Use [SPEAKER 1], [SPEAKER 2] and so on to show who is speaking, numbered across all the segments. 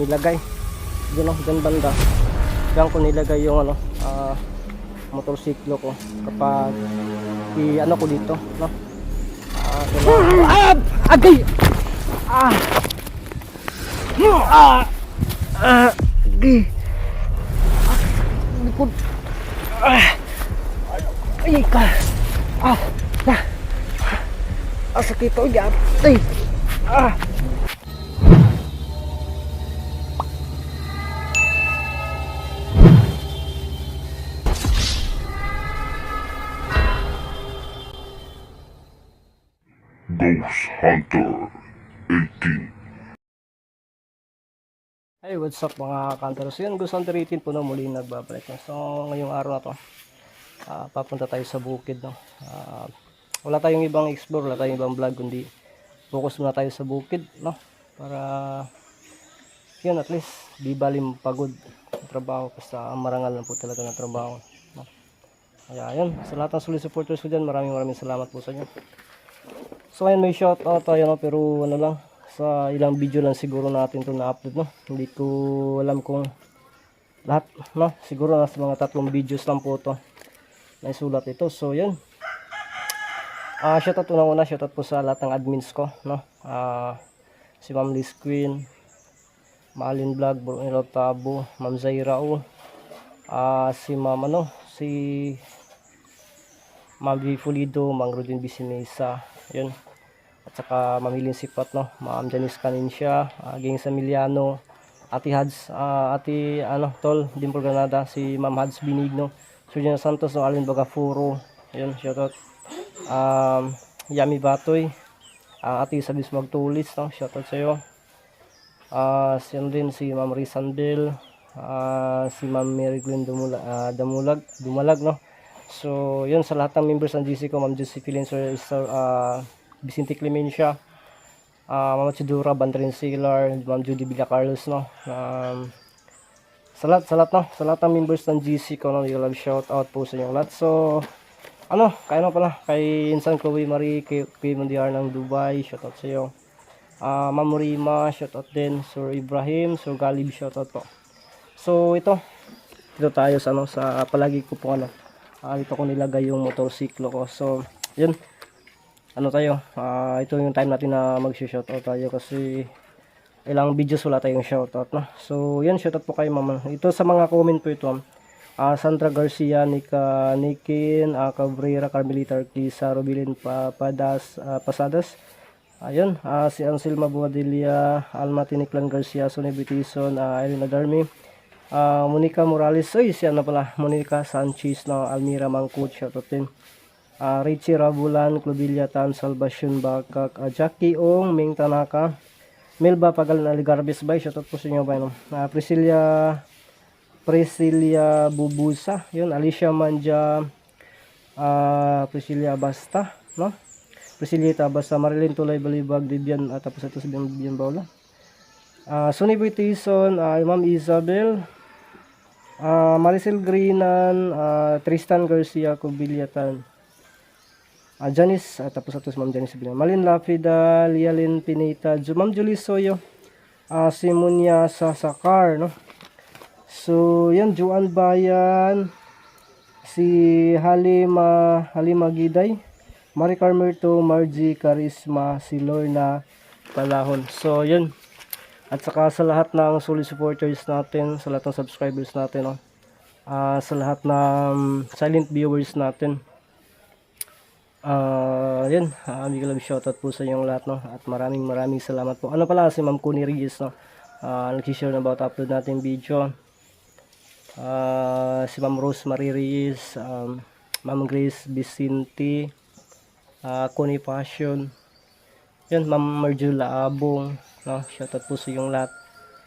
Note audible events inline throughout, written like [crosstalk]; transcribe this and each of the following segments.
[SPEAKER 1] nilagay. Diyan ako, dyan banda. Diyan ko nilagay yung ano, ah, motorsiklo ko kapag i ano ko dito, no? Ah, kailangan- ah, agay! Ah! Ah! Ah! Agay! Ah! Likod! Ah! Ay, ka! Ah! Ah! Ah, sakit ako yan! Ay! Ah!
[SPEAKER 2] Ghost Hunter 18.
[SPEAKER 1] Hey, what's up mga kantaros? Yun, gusto Hunter 18 po na muli nagbabalik. So, ngayong araw na to, ah, papunta tayo sa bukid. No? Ah, wala tayong ibang explore, wala tayong ibang vlog, kundi focus muna tayo sa bukid. No? Para, yun, at least, di balim pagod trabaho. Basta marangal lang po talaga ng trabaho. No? Kaya, yun, sa lahat ng solid supporters ko dyan, maraming maraming salamat po sa inyo. So ngayon may shout out tayo no pero ano lang sa ilang video lang siguro natin to na-upload no. Hindi ko alam kung lahat no. Siguro nasa mga tatlong videos lang po to. na isulat ito. So yun. Ah shout out una una shout out po sa lahat ng admins ko no. Ah si Ma'am Liz Queen, Malin Vlog, Brunel Tabo, Ma'am Zaira O. Ah si Ma'am ano, si Ma'am V. Fulido, Mang Rodin Bisinesa, yun. At saka mamilin sipat, no? Ma'am Janice Canincia, uh, Ging Samiliano, Ate Hads, ah, Ate, ano, Tol, Dimple Granada, si Ma'am Hads Binigno, Surgeon Santos, no, Alin Bagafuro, yun, shoutout. Um, Yami Batoy, ah, Ate Sabis Magtulis, no? Shoutout sa'yo. Ah, si ano din si Ma'am Rizandel, ah, si Ma'am Mary Glenn Dumula, ah, Damulag, Dumalag, no? So, yun sa lahat ng members ng GC ko, Ma'am Josephine Sir, Sir uh, Vicente Clemencia, uh, Ma'am Chidura, Bandrin Silar, Ma'am Judy Villa Carlos, no? Um, sa lahat, sa lahat, no? Sa lahat ng members ng GC ko, no? Yung love shout out po sa inyo lahat. So, ano, kaya na pala, kay Insan Chloe Marie, kay, kay Mandiar ng Dubai, shout out sa iyo. Uh, Ma'am Rima, shout out din. Sir Ibrahim, Sir Galib, shout out po. So, ito, dito tayo sa, ano, sa palagi ko po, ano, Ah, dito ko nilagay yung motorsiklo ko. So, yun. Ano tayo? Ah, ito yung time natin na mag-shoutout tayo kasi ilang videos wala tayong shoutout, no? So, yun, shoutout po kayo, mama. Ito sa mga comment po ito. Ah, Sandra Garcia, Nika Nikin, ah, Cabrera, Carmelita Arquisa, Robilin Papadas, ah, Pasadas. Ayun, ah, si Anselma Buadilla, Alma Tiniklan Garcia, Sonny Bitison, ah, Irene Adarmi, Ah, Monica Morales, ay si ano pala, Monica Sanchez na Almira Mangkut, shoutout din. Ah, Richie Rabulan, Clovilia Tan, Salvacion Bakak, ah, Jackie Ong, Ming Tanaka, Melba Pagal na Ligarbis Bay, shoutout po sa inyo ba no? Ah, Priscilla Priscilla Bubusa, yun, Alicia Manja, ah, Priscilla Basta, no? Priscilla Basta, Marilyn Tulay Balibag, Vivian, at tapos ito si Vivian Baula. Ah, Sonny Boy ah, Ma'am Isabel, ah, Maricel Greenan, ah, Tristan Garcia Cubiliatan, ah, Janice, ah, tapos ito si Ma'am Janice Bilan, Malin Lafida, Lialin Pinita, Ma'am Julie Soyo, ah, Simonia Sasakar, no? So, yan, Juan Bayan, si Halima, Halima Giday, Mari Carmerto, Margie Carisma, si Lorna Palahon. So, yun. At saka sa lahat ng solid supporters natin, sa lahat ng subscribers natin, no? Ah, sa lahat ng silent viewers natin. Ah, yun, uh, big love shoutout po sa inyong lahat, no? At maraming maraming salamat po. Ano pala si Ma'am Connie Reyes, no? Ah, nag-share na about upload natin video. Ah, si Ma'am Rose Marie Reyes, um, Ma'am Grace Vicente, ah, Connie Passion, yun, Ma'am Marjula Abong, no, shoutout po sa inyong lahat.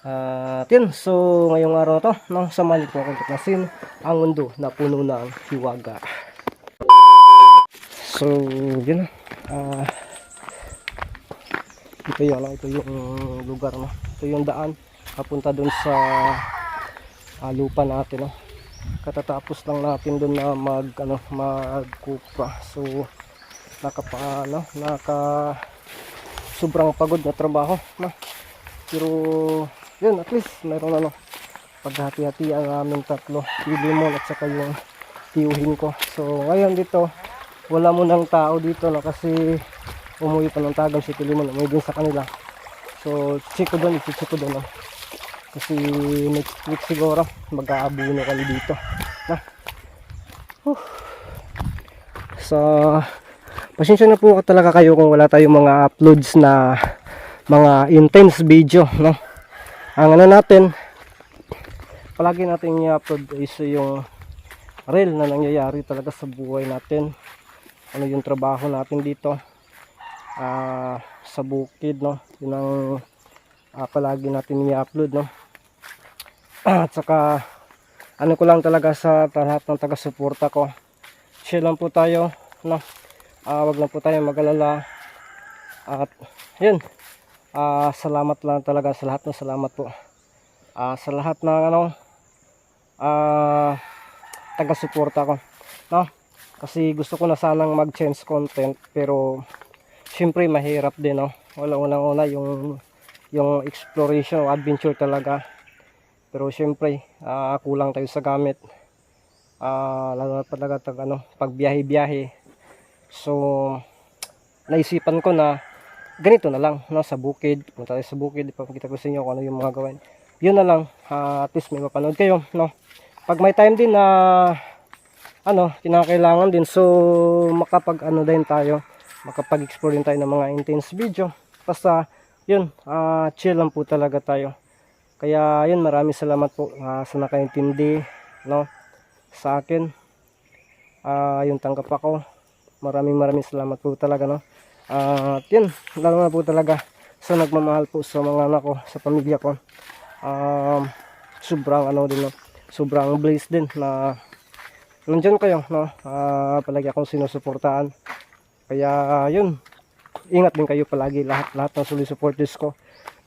[SPEAKER 1] At yun, so ngayong araw to, no, samahan niyo po akong tuklasin ang mundo na puno ng hiwaga. So, yun na. Ah, ito yung, ano, ito yung lugar, no. Ito yung daan papunta dun sa ah, lupa natin, no. Katatapos lang natin dun na mag, ano, magkupa. So, nakapa, ano, naka sobrang pagod na trabaho no? pero yun at least mayroon ano paghati-hati ang aming tatlo yung limon at saka yung tiyuhin ko so ngayon dito wala mo ng tao dito no kasi umuwi pa ng tagam si Tilimon umuwi din sa kanila. So check ko doon check ko doon no? kasi next week siguro mag-aabuno kami dito. Na. Whew. so pasensya na po talaga kayo kung wala tayong mga uploads na mga intense video no? Ang ano natin palagi natin i-upload is yung real na nangyayari talaga sa buhay natin ano yung trabaho natin dito ah sa bukid no? Yun ang ah, palagi natin i-upload no? [clears throat] At saka ano ko lang talaga sa lahat ng taga-suporta ko share lang po tayo no? Ah, wag lang po tayo mag-alala. At yun. Ah, salamat lang talaga sa lahat ng salamat po. Ah, sa lahat ng ano ah taga-suporta ko no kasi gusto ko na sanang mag-change content pero syempre mahirap din no? Wala unang una yung yung exploration o adventure talaga. Pero syempre ah, kulang tayo sa gamit. Ah lalo na talaga tag, ano pag biyahe-biyahe so naisipan ko na ganito na lang no? Sa bukid punta tayo sa bukid ipapakita ko sa inyo kung ano yung mga gawin yun na lang ah, at least may mapanood kayo no? Pag may time din na ano kinakailangan din. So makapag ano din tayo. Makapag explore din tayo ng mga intense video. Basta yun ah, chill lang po talaga tayo. Kaya yun maraming salamat po ah, sa nakaintindi no sa akin. Ah, yung tanggap ako. Maraming maraming salamat po talaga no. At yun lalo na po talaga sa nagmamahal po sa mga anak ko sa pamilya ko. Um, sobrang ano din no sobrang blessed din na nandyan kayo no? Ah, palagi akong sinusuportaan kaya yun. Ingat din kayo palagi. Lahat lahat ng solid supporters ko.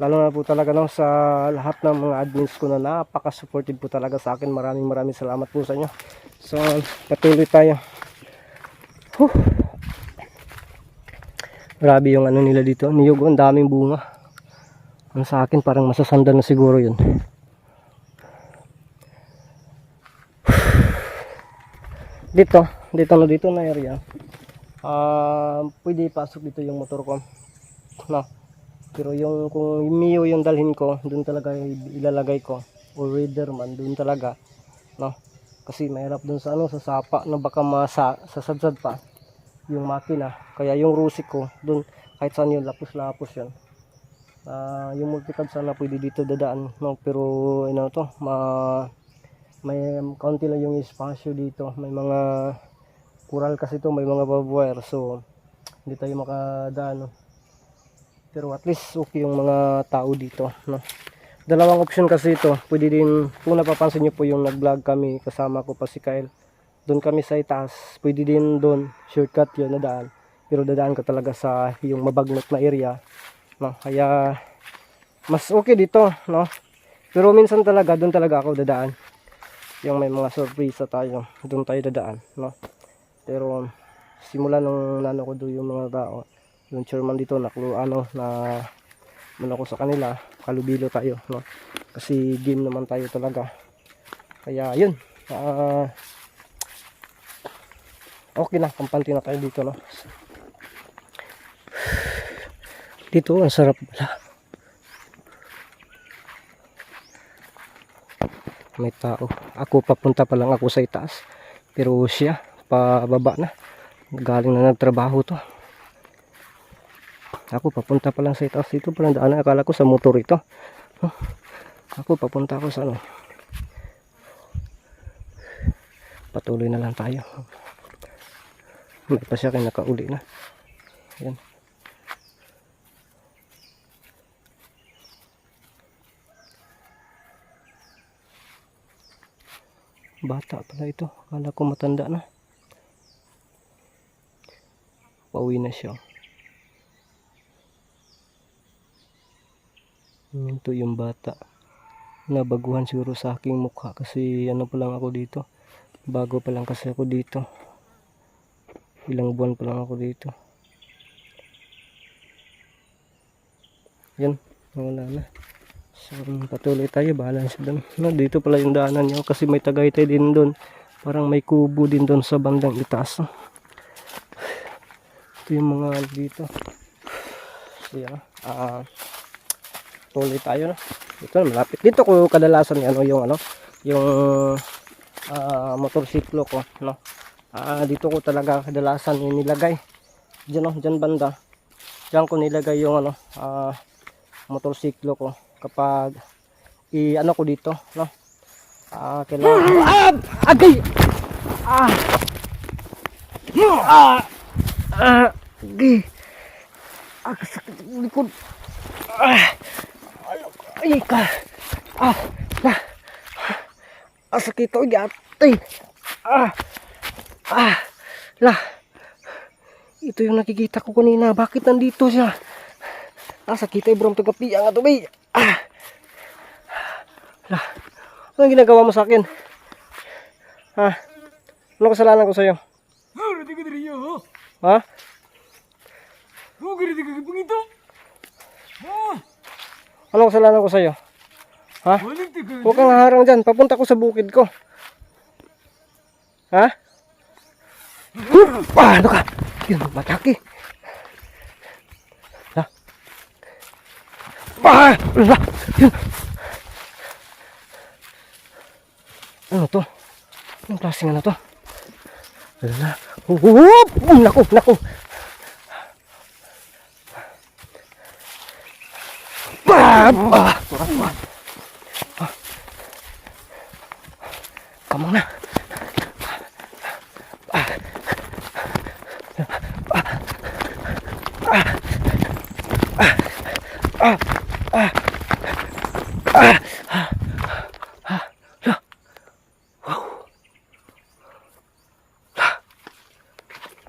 [SPEAKER 1] Lalo na po talaga no sa lahat ng mga admins ko na napaka supportive po talaga sa akin. Maraming maraming salamat po sa inyo. So patuloy tayo. Whew. grabe yung ano nila dito. Niyog ang daming bunga. Ang sa akin parang masasandal na siguro yun dito dito na dito na area. Ah pwede pasok dito yung motor ko. No pero yung kung Mio yung dalhin ko doon talaga ilalagay ko. O reader man doon talaga. No kasi mahirap doon sa ano sa sapa na baka masa sasadsad pa yung makina. Kaya yung rusik ko doon kahit saan yun lapos lapos yun. Ah, yung multicab sana pwede dito dadaan no? Pero ano to ma may kaunti lang yung espasyo dito. May mga kural kasi to may mga barbwire so hindi tayo makadaan pero at least okay yung mga tao dito no? Dalawang option kasi ito. Pwede din kung napapansin nyo po yung nag vlog kami kasama ko pa si Kyle. Doon kami sa itaas. Pwede din doon shortcut yun na daan pero dadaan ka talaga sa yung mabagnot na area no? Kaya mas okay dito no? Pero minsan talaga doon talaga ako dadaan yung may mga surprise tayo doon tayo dadaan no? Pero simula nung nano ko doon yung mga tao yung chairman dito naklu ano na ano ko sa kanila kalubilo tayo no? Kasi game naman tayo talaga. Kaya yun ah okay na kampante na tayo dito no? [sighs] Dito ang sarap pala may tao. Ako papunta pa lang ako sa itaas. Pero siya pababa na. Galing na nagtrabaho to. Ako papunta pa lang sa itaas. Dito palang daan akala ko sa motor ito. Ako papunta ako sa ano? Patuloy na lang tayo. May pa siya kay nakauli na. Yan bata pala ito. Akala ko matanda na. Pauwi na siya. Ito yung bata. Nabaguhan siguro sa aking mukha kasi ano pa lang ako dito. Bago pa lang kasi ako dito. Ilang buwan pa lang ako dito. Yan. Wala na So, patuloy tayo, bahala doon. No, dito pala yung daanan niyo kasi may tagaytay din doon. Parang may kubo din doon sa bandang itaas. no. Ito yung mga ano dito. So, yan. Ah, tuloy tayo, no? Dito, malapit. Dito ko kadalasan ano, yung ano, yung ah, motorsiklo ko, no? Ah, dito ko talaga kadalasan yung nilagay. Diyan, no? Diyan banda. Diyan ko nilagay yung ano, ah, motorsiklo ko kapag i ano ko dito no? Ah kailangan ah agay! Ah! Ah! Ah agay! Ah sakit ang likod. Ah! Ay ka! Ah ah ah sakit ito yatay ah! Ah! Lah ito yung nakikita ko kanina. Bakit nandito siya? Nasa kita yung brong tagapi ang ato bay. Ah. Lah. Anong ginagawa mo sa akin? Ha? Ano kasalanan ko sa'yo? Ha? Ano kasalanan ko sa'yo? Ha? Huwag kang harang dyan. Papunta ko sa bukid ko. Ha? Hup! Ah, ano ka? Yun, mataki. Ha? Ah! Ala! Yun. Ano to? Anong klaseng ano to? Ala! Hup! Naku, naku! Ah! Ah! Turat, turat. Kamang na.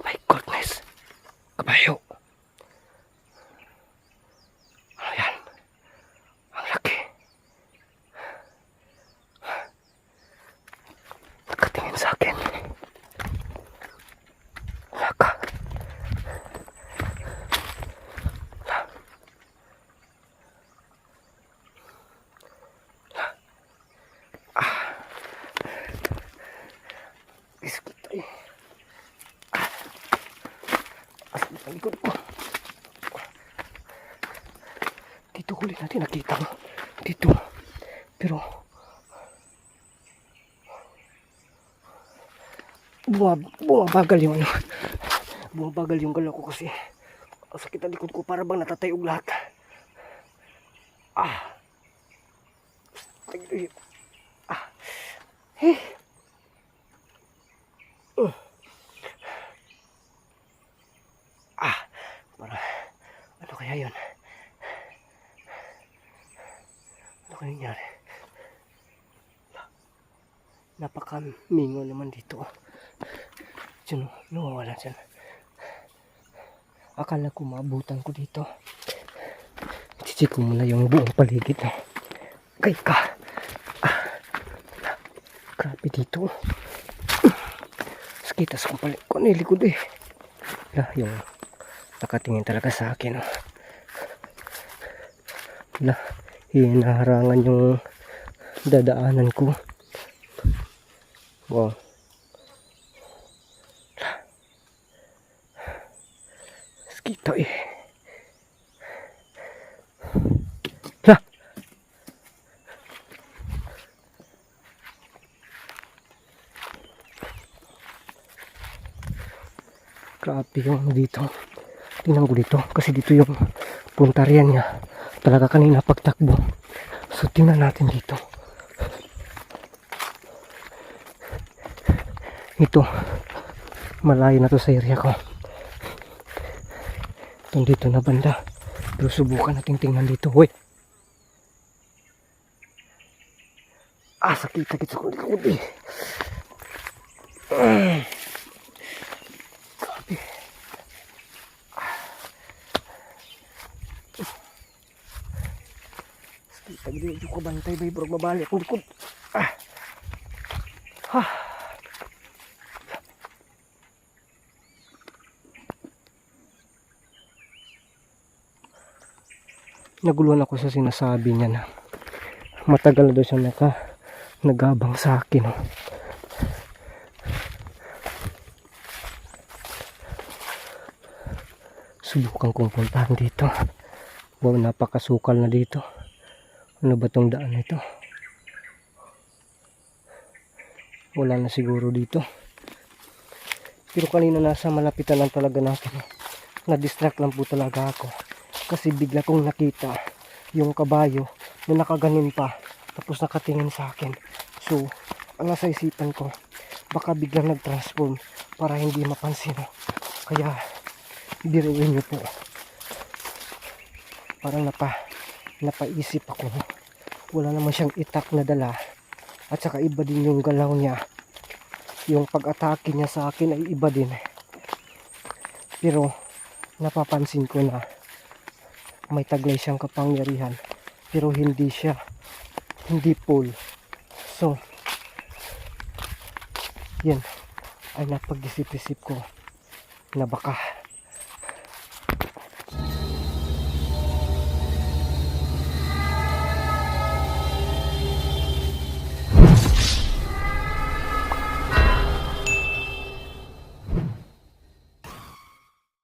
[SPEAKER 1] My goodness. Kabayo. Ano yan? Ang laki. Nakatingin sa akin. Laka. Ah. Biskit tayo. Ah. Asan ang likod ko? Dito huli natin nakita mo. Dito. Pero bumab bumabagal yung ano. Bumabagal yung galaw ko kasi sakit ang likod ko para bang natatay og lahat. Ah. Ah. Eh. Uh. Ah. Para ano kaya yun? Ano kaya nangyari? Napakamingo naman dito. Diyan, nawawala dyan. Akala ko maabutan ko dito. Chichik ko muna yung buong paligid. Kay ka. Ah. Grabe dito. Sakita sa kong paligid ko. Nilikod eh. Lah, yung nakatingin talaga sa akin. Oh. Lah, hinaharangan yung dadaanan ko. Wow. Mosquito eh. Lah. Grabe yung ano dito. Tingnan ko dito. Kasi dito yung puntaryan niya. Talaga kanina pagtakbo. So tingnan natin dito. Ito. Malayo na to sa area ko. Itong dito na banda. Pero subukan natin tingnan dito. Hoy! Ah, sakit, sakit sa kundi. Mm. Grabe. Sakit. Hindi ko bantay, bay. Bro, mabali akong likod. Ah. Ha. Naguluhan ako sa sinasabi niya na matagal na daw siya naka nagabang sa akin. Oh. Subukan kong puntahan dito. Wow, napakasukal na dito. Ano ba tong daan nito? Wala na siguro dito. Pero kanina nasa malapitan lang talaga natin. Na-distract lang po talaga ako. Kasi bigla kong nakita yung kabayo na nakaganin pa. Tapos nakatingin sa akin. So, ang nasa isipan ko, baka biglang nag-transform para hindi mapansin. Kaya, biruin niyo po. Parang napa, napaisip ako. Wala naman siyang itak na dala. At saka iba din yung galaw niya. Yung pag-atake niya sa akin ay iba din. Pero, napapansin ko na may taglay siyang kapangyarihan. Pero hindi siya, hindi full. So, yan ay napag-isip-isip ko na baka